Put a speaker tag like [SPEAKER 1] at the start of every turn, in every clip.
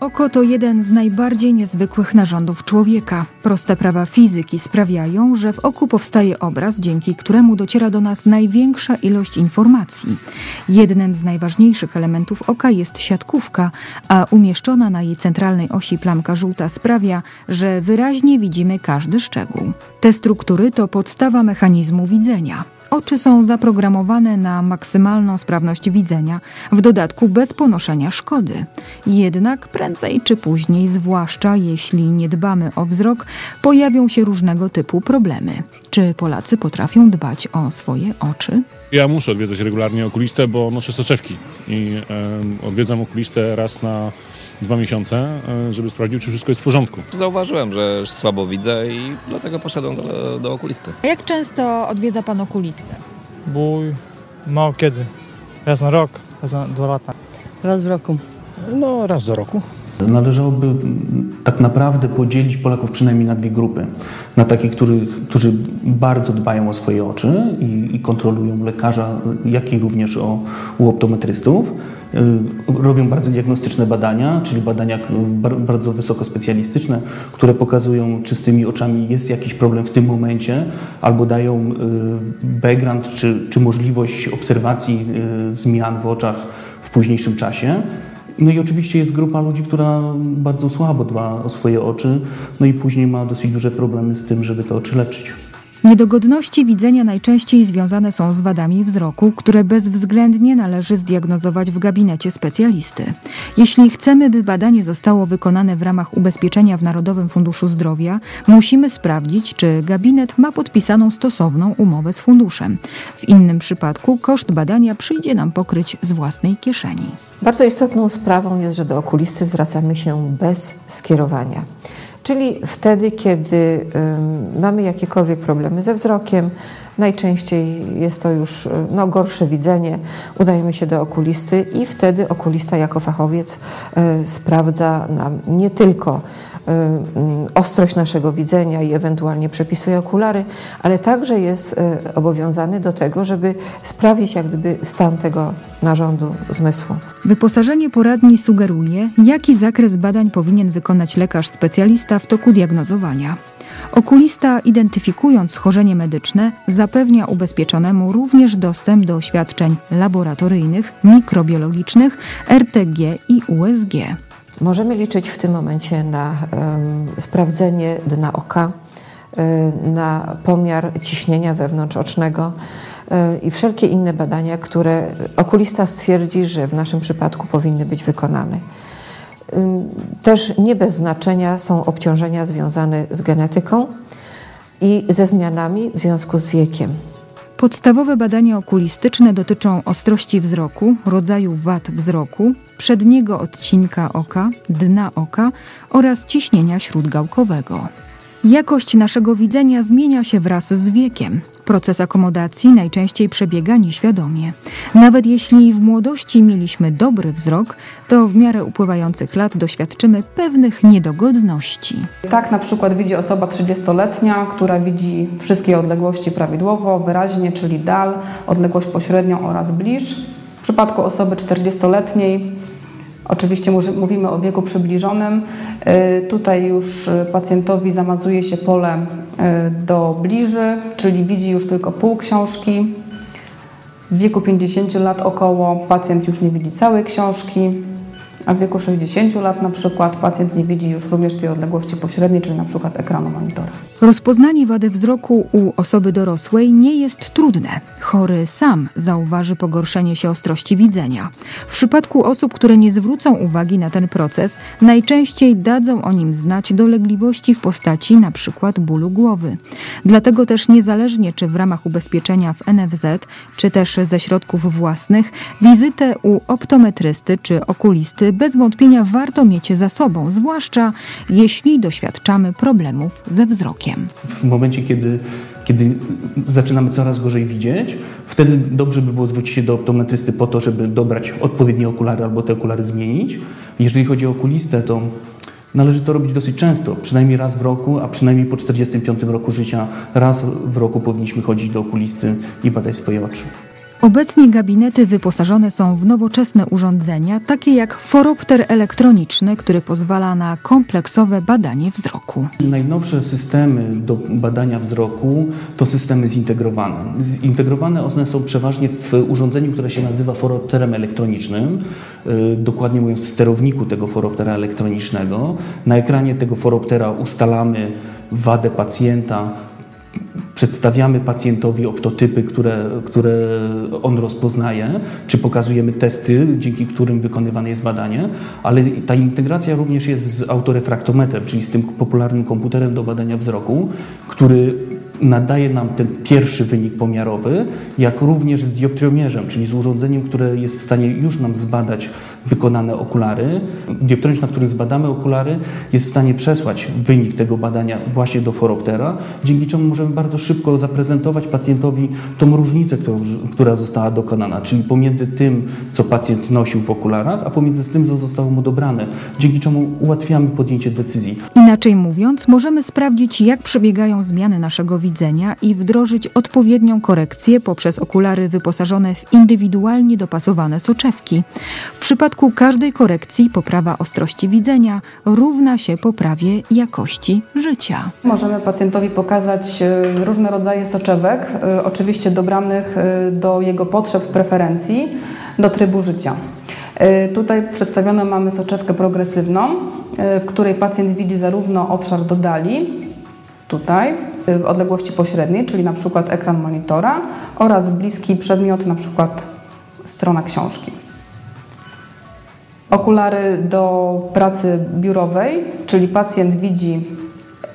[SPEAKER 1] Oko to jeden z najbardziej niezwykłych narządów człowieka. Proste prawa fizyki sprawiają, że w oku powstaje obraz, dzięki któremu dociera do nas największa ilość informacji. Jednym z najważniejszych elementów oka jest siatkówka, a umieszczona na jej centralnej osi plamka żółta sprawia, że wyraźnie widzimy każdy szczegół. Te struktury to podstawa mechanizmu widzenia. Oczy są zaprogramowane na maksymalną sprawność widzenia, w dodatku bez ponoszenia szkody. Jednak prędzej czy później, zwłaszcza jeśli nie dbamy o wzrok, pojawią się różnego typu problemy. Czy Polacy potrafią dbać o swoje oczy?
[SPEAKER 2] Ja muszę odwiedzać regularnie okulistę, bo noszę soczewki i e, odwiedzam okulistę raz na dwa miesiące, e, żeby sprawdzić, czy wszystko jest w porządku.
[SPEAKER 3] Zauważyłem, że słabo widzę i dlatego poszedłem do, do okulisty.
[SPEAKER 1] A jak często odwiedza pan okulistę?
[SPEAKER 4] Bo mało kiedy. Raz na rok, raz na dwa lata.
[SPEAKER 5] Raz w roku.
[SPEAKER 6] No, raz do roku.
[SPEAKER 7] Należałoby tak naprawdę podzielić Polaków przynajmniej na dwie grupy. Na takich, których, którzy bardzo dbają o swoje oczy i, i kontrolują lekarza, jak i również o, u optometrystów. Y, Robią bardzo diagnostyczne badania, czyli badania bar- bardzo wysokospecjalistyczne, które pokazują, czy z tymi oczami jest jakiś problem w tym momencie, albo dają y, background, czy, czy możliwość obserwacji y, zmian w oczach w późniejszym czasie. No i oczywiście jest grupa ludzi, która bardzo słabo dba o swoje oczy, no i później ma dosyć duże problemy z tym, żeby te oczy leczyć.
[SPEAKER 1] Niedogodności widzenia najczęściej związane są z wadami wzroku, które bezwzględnie należy zdiagnozować w gabinecie specjalisty. Jeśli chcemy, by badanie zostało wykonane w ramach ubezpieczenia w Narodowym Funduszu Zdrowia, musimy sprawdzić, czy gabinet ma podpisaną stosowną umowę z funduszem. W innym przypadku koszt badania przyjdzie nam pokryć z własnej kieszeni.
[SPEAKER 8] Bardzo istotną sprawą jest, że do okulisty zwracamy się bez skierowania. Czyli wtedy, kiedy mamy jakiekolwiek problemy ze wzrokiem, najczęściej jest to już no, gorsze widzenie, udajemy się do okulisty i wtedy okulista jako fachowiec y, sprawdza nam nie tylko ostrość naszego widzenia i ewentualnie przepisuje okulary, ale także jest y, obowiązany do tego, żeby sprawić jak gdyby stan tego narządu zmysłu.
[SPEAKER 1] Wyposażenie poradni sugeruje, jaki zakres badań powinien wykonać lekarz specjalista w toku diagnozowania. Okulista, identyfikując schorzenie medyczne, zapewnia ubezpieczonemu również dostęp do świadczeń laboratoryjnych, mikrobiologicznych, RTG i USG.
[SPEAKER 8] Możemy liczyć w tym momencie na em, sprawdzenie dna oka, y, na pomiar ciśnienia wewnątrzocznego y, i wszelkie inne badania, które okulista stwierdzi, że w naszym przypadku powinny być wykonane. Też nie bez znaczenia są obciążenia związane z genetyką i ze zmianami w związku z wiekiem.
[SPEAKER 1] Podstawowe badania okulistyczne dotyczą ostrości wzroku, rodzaju wad wzroku, przedniego odcinka oka, dna oka oraz ciśnienia śródgałkowego. Jakość naszego widzenia zmienia się wraz z wiekiem. Proces akomodacji najczęściej przebiega nieświadomie. Nawet jeśli w młodości mieliśmy dobry wzrok, to w miarę upływających lat doświadczymy pewnych niedogodności.
[SPEAKER 9] Tak na przykład widzi osoba 30-letnia, która widzi wszystkie odległości prawidłowo, wyraźnie, czyli dal, odległość pośrednią oraz bliż. W przypadku osoby 40-letniej, oczywiście mówimy o wieku przybliżonym, y, tutaj już y, pacjentowi zamazuje się pole y, do bliży, czyli widzi już tylko pół książki. W wieku 50 lat około pacjent już nie widzi całej książki, a w wieku 60 lat na przykład pacjent nie widzi już również tej odległości pośredniej, czyli na przykład ekranu monitora.
[SPEAKER 1] Rozpoznanie wady wzroku u osoby dorosłej nie jest trudne. Chory sam zauważy pogorszenie się ostrości widzenia. W przypadku osób, które nie zwrócą uwagi na ten proces, najczęściej dadzą o nim znać dolegliwości w postaci np. bólu głowy. Dlatego też niezależnie czy w ramach ubezpieczenia w NFZ, czy też ze środków własnych, wizytę u optometrysty czy okulisty bez wątpienia warto mieć za sobą, zwłaszcza jeśli doświadczamy problemów ze wzrokiem.
[SPEAKER 7] W momencie, kiedy, kiedy zaczynamy coraz gorzej widzieć, wtedy dobrze by było zwrócić się do optometrysty po to, żeby dobrać odpowiednie okulary albo te okulary zmienić. Jeżeli chodzi o okulistę, to należy to robić dosyć często, przynajmniej raz w roku, a przynajmniej po 45 roku życia raz w roku powinniśmy chodzić do okulisty i badać swoje oczy.
[SPEAKER 1] Obecnie gabinety wyposażone są w nowoczesne urządzenia, takie jak foropter elektroniczny, który pozwala na kompleksowe badanie wzroku.
[SPEAKER 7] Najnowsze systemy do badania wzroku to systemy zintegrowane. Zintegrowane one są przeważnie w urządzeniu, które się nazywa foropterem elektronicznym, y, dokładnie mówiąc w sterowniku tego foroptera elektronicznego. Na ekranie tego foroptera ustalamy wadę pacjenta, przedstawiamy pacjentowi optotypy, które, które on rozpoznaje, czy pokazujemy testy, dzięki którym wykonywane jest badanie, ale ta integracja również jest z autorefraktometrem, czyli z tym popularnym komputerem do badania wzroku, który nadaje nam ten pierwszy wynik pomiarowy, jak również z dioptriomierzem, czyli z urządzeniem, które jest w stanie już nam zbadać wykonane okulary. Dioptromierz, na którym zbadamy okulary, jest w stanie przesłać wynik tego badania właśnie do foroptera, dzięki czemu możemy bardzo szybko zaprezentować pacjentowi tą różnicę, która została dokonana, czyli pomiędzy tym, co pacjent nosił w okularach, a pomiędzy tym, co zostało mu dobrane, dzięki czemu ułatwiamy podjęcie decyzji.
[SPEAKER 1] Inaczej mówiąc, możemy sprawdzić, jak przebiegają zmiany naszego widzenia i wdrożyć odpowiednią korekcję poprzez okulary wyposażone w indywidualnie dopasowane soczewki. W przypadku każdej korekcji poprawa ostrości widzenia równa się poprawie jakości życia.
[SPEAKER 9] Możemy pacjentowi pokazać e, różne rodzaje soczewek, e, oczywiście dobranych e, do jego potrzeb, preferencji, do trybu życia. Tutaj przedstawioną mamy soczewkę progresywną, w której pacjent widzi zarówno obszar do dali, tutaj, w odległości pośredniej, czyli na przykład ekran monitora oraz bliski przedmiot, na przykład strona książki. Okulary do pracy biurowej, czyli pacjent widzi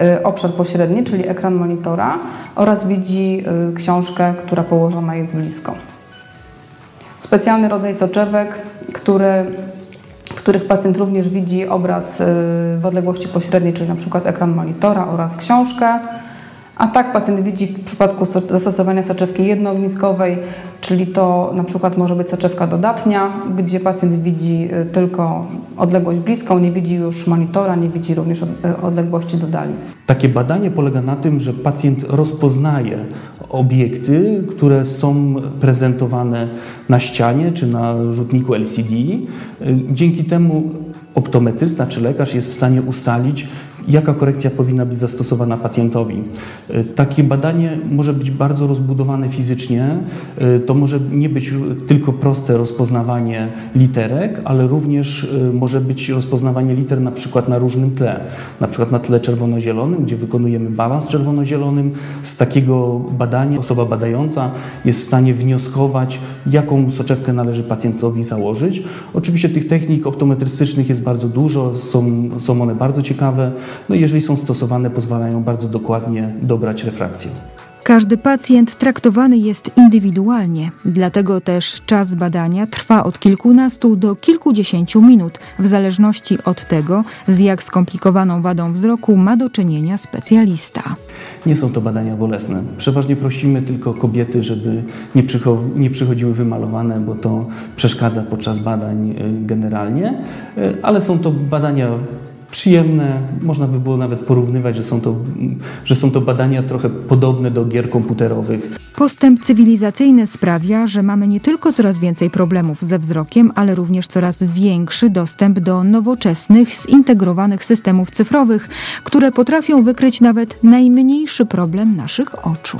[SPEAKER 9] y, obszar pośredni, czyli ekran monitora oraz widzi y, książkę, która położona jest blisko. Specjalny rodzaj soczewek, który, w których pacjent również widzi obraz y, w odległości pośredniej, czyli przykład ekran monitora oraz książkę. A tak pacjent widzi w przypadku zastosowania soczewki jednoogniskowej, czyli to na przykład może być soczewka dodatnia, gdzie pacjent widzi y, tylko odległość bliską, nie widzi już monitora, nie widzi również y, odległości do dali.
[SPEAKER 7] Takie badanie polega na tym, że pacjent rozpoznaje obiekty, które są prezentowane na ścianie czy na rzutniku LCD. Y, dzięki temu optometrysta czy lekarz jest w stanie ustalić, jaka korekcja powinna być zastosowana pacjentowi. E, takie badanie może być bardzo rozbudowane fizycznie. E, to może nie być tylko proste rozpoznawanie literek, ale również e, może być rozpoznawanie liter na przykład na różnym tle. Na przykład na tle czerwono-zielonym, gdzie wykonujemy balans czerwono-zielonym. Z takiego badania osoba badająca jest w stanie wnioskować, jaką soczewkę należy pacjentowi założyć. Oczywiście tych technik optometrystycznych jest bardzo dużo, są, są one bardzo ciekawe. No jeżeli są stosowane, pozwalają bardzo dokładnie dobrać refrakcję.
[SPEAKER 1] Każdy pacjent traktowany jest indywidualnie, dlatego też czas badania trwa od kilkunastu do kilkudziesięciu minut, w zależności od tego, z jak skomplikowaną wadą wzroku ma do czynienia specjalista.
[SPEAKER 7] Nie są to badania bolesne. Przeważnie prosimy tylko kobiety, żeby nie, nie przychodziły wymalowane, bo to przeszkadza podczas badań y, generalnie, y, ale są to badania przyjemne. Można by było nawet porównywać, że są, to, że są to badania trochę podobne do gier komputerowych.
[SPEAKER 1] Postęp cywilizacyjny sprawia, że mamy nie tylko coraz więcej problemów ze wzrokiem, ale również coraz większy dostęp do nowoczesnych, zintegrowanych systemów cyfrowych, które potrafią wykryć nawet najmniejszy problem naszych oczu.